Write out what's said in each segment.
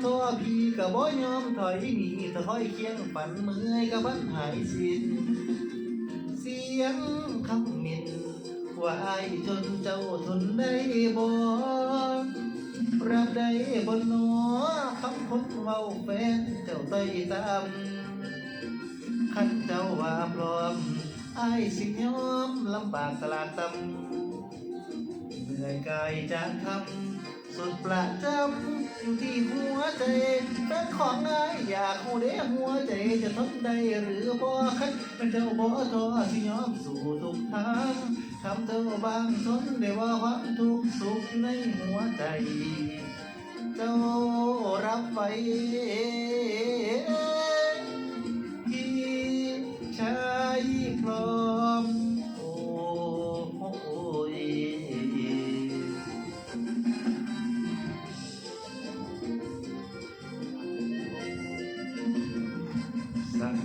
โทษพี่ก็บ่ยอมถอยหนีถ้าถอยเคียงฝันเมื่อยก็บันหายสิ้น เสียงคำมินว่าอายจนเจ้าทนได้บ่รับได้บ่หนอคำคนเว้าแฟนเจ้าไต้ตามคันเจ้าว่าพร้อมไอายสิยอมลำบากตลาดตำเหนื่อยกายจากทำสุดประจำอยู่ที่ ใจเป็นของนายอยากหูเด้หัวใจจะทนได้หรือบ่คันเป็นเจ้าบ่ทอสิยอมสู่ทุกทางทำเจ้าบางทนได้ว่าความทุกข์สุขในหัวใจ เจ้ารับไว้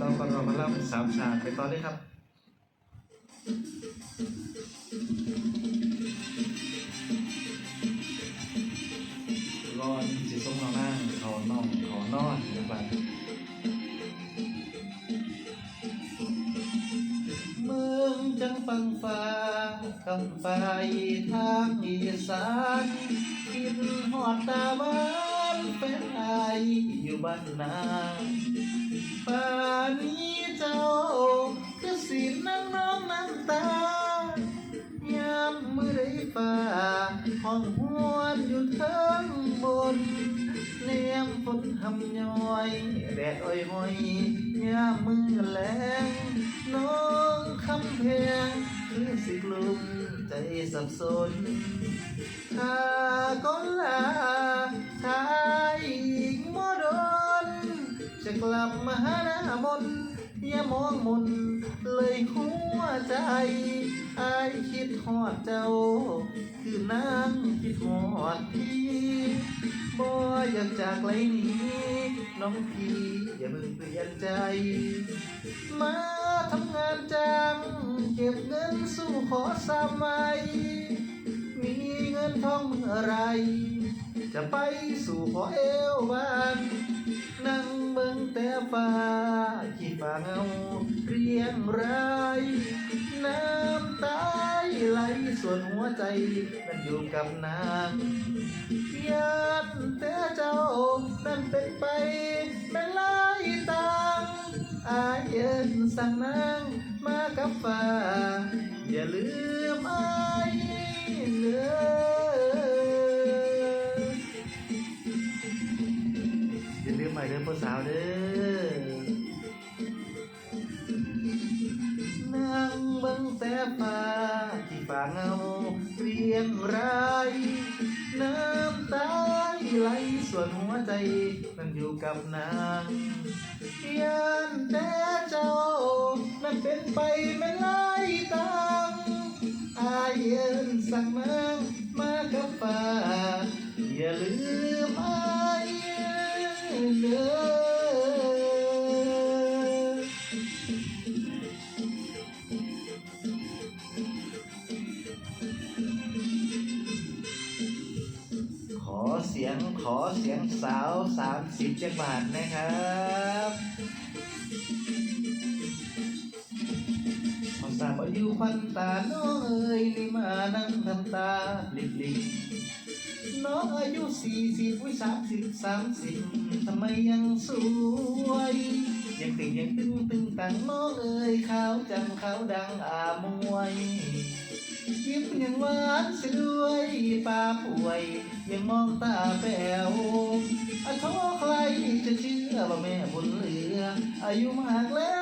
สามต่อกันเรามาล่ำสามฉากไปต่อเลยครับรอนสิส่งเรานั่งขานอนขานอนเดี๋ยวไปเมืองจังฟังฟ้ากำไปทางอีสานกินหอดตาบ้านเป็นไออยู่บ้านนา ป่านี้เจ้าคือสีนั่งน้องน้ำตายามมือได้ฟ้าห้องหวนอยู่เทิงบนเนียมฝนทำย้อยแดดอ้อยห้อยยามมือแลงน้องคำเพงคือสิกลุ่มใจสับสนถ้าก็ลาถ้า กลับมาหาหน้ามนอย่ามองมนเลยหัวใจอายคิดฮอดเจ้า คือนางคิดฮอดพี่บ่อยากจากไลนี้น้องพี่อย่าเพิ่งเปลี่ยนใจ มาทำงานจ้างเก็บเงินสู้ขอสามไว้มีเงินทองเมื่อไร จะไปสู่ขอเอวบ้านนั่ง แต่ฟ้าที่ฟ้าเงาเรียงรายน้ำตาไหลส่วนหัวใจมันอยู่กับนางยานแต่เจ้านั้นเป็นไปเป็นลายตางอาเอินสั่งนางมากับฟ้าอย่าลืม ใจมันอยู่กับนางยันแต่เจ้า นั้นเป็นไปไม่ไล่ตามอายเย็นสั่งนางมากับฟ้าอย่าลืม ขอเสียงสาวสามสิบจังหวัดนะครับขอสามอายุควันตาน้องเอ๋ยนี่มานั่งทำตาลิบลิบน้องอายุสี่สิบวิสามสิบสามสิบทำไมยังสวยยังตึงยังตึงตึงตังน้องเอ่ยขาวจังขาวดังอามวย ยิ้มยังหวานเสียด้วยปาป่วย ยังมองตาแป๋วอะโทใครจะเชื่อว่าแม่บุญเหลือ อายุมากแล้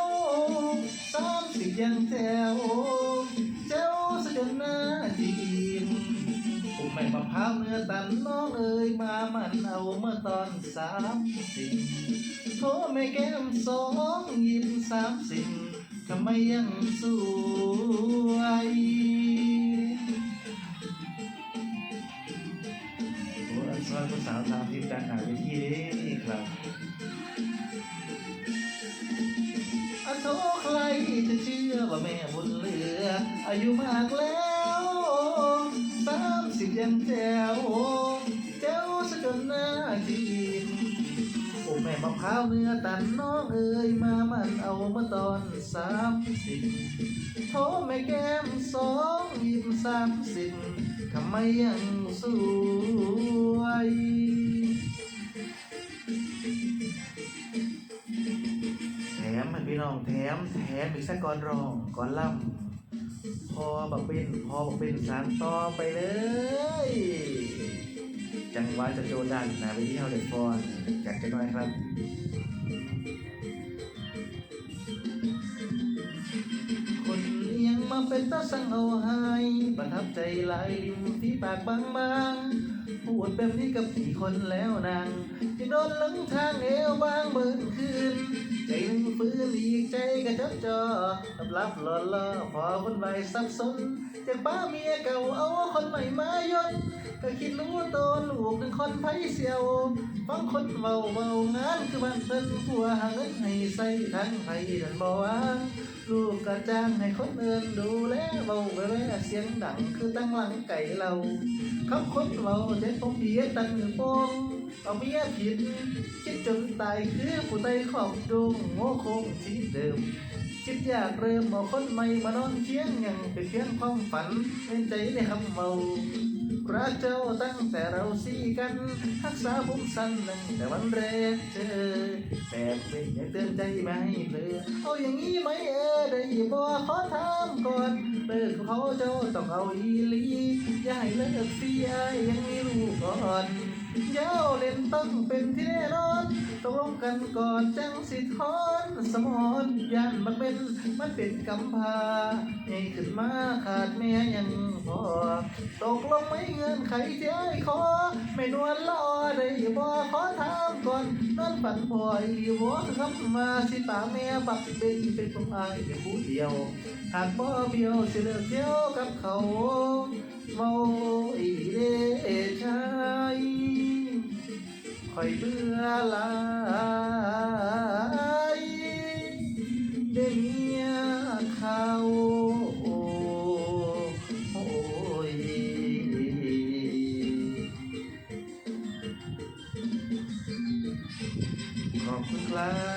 วสามสิบยังแจวเจ้าสะจนหน้าจีนผมแม่มะพร้าวเนื้อตันน้องเอ๋ยมามันเอาเมื่อตอนสามสิบโทแม่แก้มสองยิ้มสามสิบ ทำไมยังสวย โอ้อันซอยผู้สาวสามสิบจากหาวิธีนี้ครับอันโทใครจะเชื่อว่าแม่บุญเหลือ อายุมากแล้วสามสิบยังแจ๋วแจ๋วซะจนหน้าจีน โอ้แม่มะพร้าวเนื้อตันน้องเอ๋ยมามันเอามาตอนสามสิบโทแม่แก้มสองยิ้มสามสิบทำไมยังสวยแถมมันพี่น้องแถมแถมอีกสักก่อนรองก่อนล่ำพอบักเป็นพอบักเป็นสารต่อไปเลย จังหวะจะโจดันนะไปที่เฮาเด็กฟอนอยากจะน้อยครับคนเลี้ยงมาเป็นตาสั่งเอาให้ประทับใจหลายริมที่ปากบางบางพูดแบบนี้กับสี่คนแล้วนางจะโดนหลังทางเอวบางเบินคืน ใจหนึ่งฟื้นอีกใจก็จดจ่อรับรับหล่อล่อพอคนใหม่สับสนจากป้าเมียเก่าเอาคนใหม่มายน คิดรู้ตัวลูกเป็นคนไพ่เสียวฟังคนเบาเบางานคือบ้านเพิ่นผัวหาเงินให้ใส่ทั้งไผ่ดันบ่วางลูกก็จ้างให้คนอื่นดูแลเบาไปแว่เสียงดังคือตั้งหลังไก่เราคำคนเบาเจ็บผมเพียตั้งมือโป้งเอาเมียผิดคิดจนตายคือผู้ใต้ขอบดงโง่คงชีวิตเดิมคิดอยากเริ่มเอาคนใหม่มานอนเคียงยังเป็นเพียงความฝันเป็นใจในคำเมา รักเจ้าตั้งแต่เราสี่กันรักษาผมสั้นตั้งแต่วันแรกเจอแต่เป็นอยากเตือนใจไม่ให้เลือเอาอย่างนี้ไหมเออได้บ่ขอถามก่อนเลิกเขาเจ้าต้องเอาอีลีอย่าให้เลิกเสียยังมีลูกก่อนเย้าเล่นต้องเป็นที่แน่นอนตกลงกันก่อนจังสิทอนสมอนยันมันเป็นมันเป็นกำพาใหญ่ขึ้นมาขาดแม่ยัง อตกลงไม่เงินไขที่ไอ้ขอ ไม่นวลละอได้บ่ขอถามก่อนนอนฝันพอยบ่คำมาสิตาแม่ปักเป็นเป็นของอายเป็นผู้เดียว หากบ่เบี้ยวสิเลิกเที่ยวกับเขาเมาอีเด้ชายคอยเบื่อลา Love.